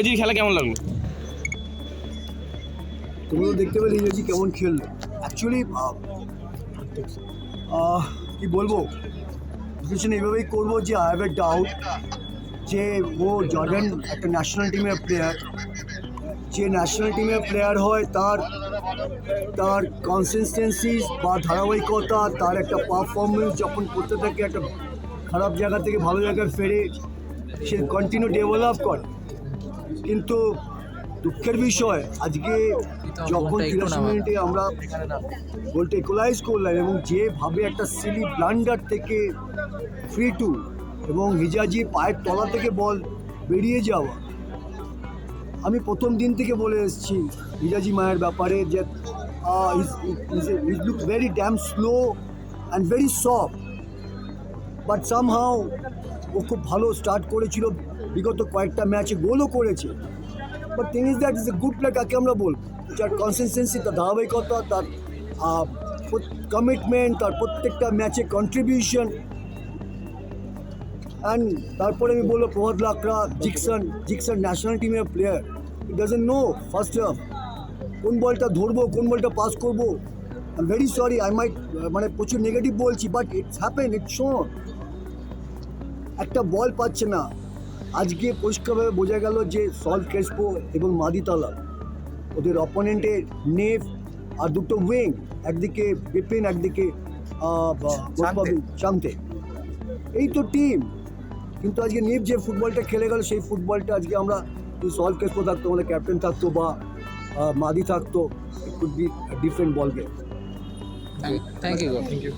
আজির খেলা কেমন লাগল? তোমরা দেখতে পেলে ইংরেজি কেমন খেললো। অ্যাকচুয়ালি কি বলব? ডিসিশন এইভাবেই করব যে আই হ্যাভ এ ডাউট যে ও জর্ডান একটা ন্যাশনাল টিমের প্লেয়ার যে ন্যাশনাল টিমের প্লেয়ার হয়, তার তার কনসিস্টেন্সি বা ধারাবাহিকতা, তার একটা পারফরমেন্স যখন করতে থাকে, একটা খারাপ জায়গা থেকে ভালো জায়গায় ফেরে, সে কন্টিনিউ ডেভেলপ করে। কিন্তু দুঃখের বিষয় আজকে যখন তিরাশি মিনিটে আমরা গোলটা ইকুলাইজ করলাম এবং যেভাবে একটা সিলি ব্লান্ডার থেকে ফ্রি টু এবং হিজাজি পায়ের তলা থেকে বল বেরিয়ে যাওয়া আমি প্রথম দিন থেকে বলে এসেছি হিজাজি মায়ের ব্যাপারে যে is look very damn slow and very soft but somehow ও খুব ভালো স্টার্ট করেছিল বিগত কয়েকটা ম্যাচে গোলও করেছে। But is that is a good player কাকে আমরা বলব? যার কনসিস্টেন্সি তার ধারাবাহিকতা, তার কমিটমেন্ট তার প্রত্যেকটা ম্যাচে কন্ট্রিবিউশন অ্যান্ড তারপরে আমি বলব প্রভাত লাকড়া, জিকসন জিকসন ন্যাশনাল টিমের player it doesn't know first half কোন বলটা ধরবো, কোন বলটা পাস করব। I very sorry I might মানে প্রচুর নেগেটিভ বলছি বাট ইটস হ্যাপেন ইটস শোন একটা বল পাচ্ছে না। আজকে পরিষ্কারভাবে বোঝা গেল যে সল ক্রেসপো এবং মাদিতালা ওদের অপোনেন্টের নেভ আর দুটো উইং একদিকে বিপিন একদিকে শান্তে এই তো টিম কিন্তু আজকে নেভ যে ফুটবলটা খেলে গেল সেই ফুটবলটা আজকে আমরা যদি সল ক্রেসপো থাকতো আমাদের ক্যাপ্টেন থাকতো বা মাদি থাকতো it could be different ball game thank you thank you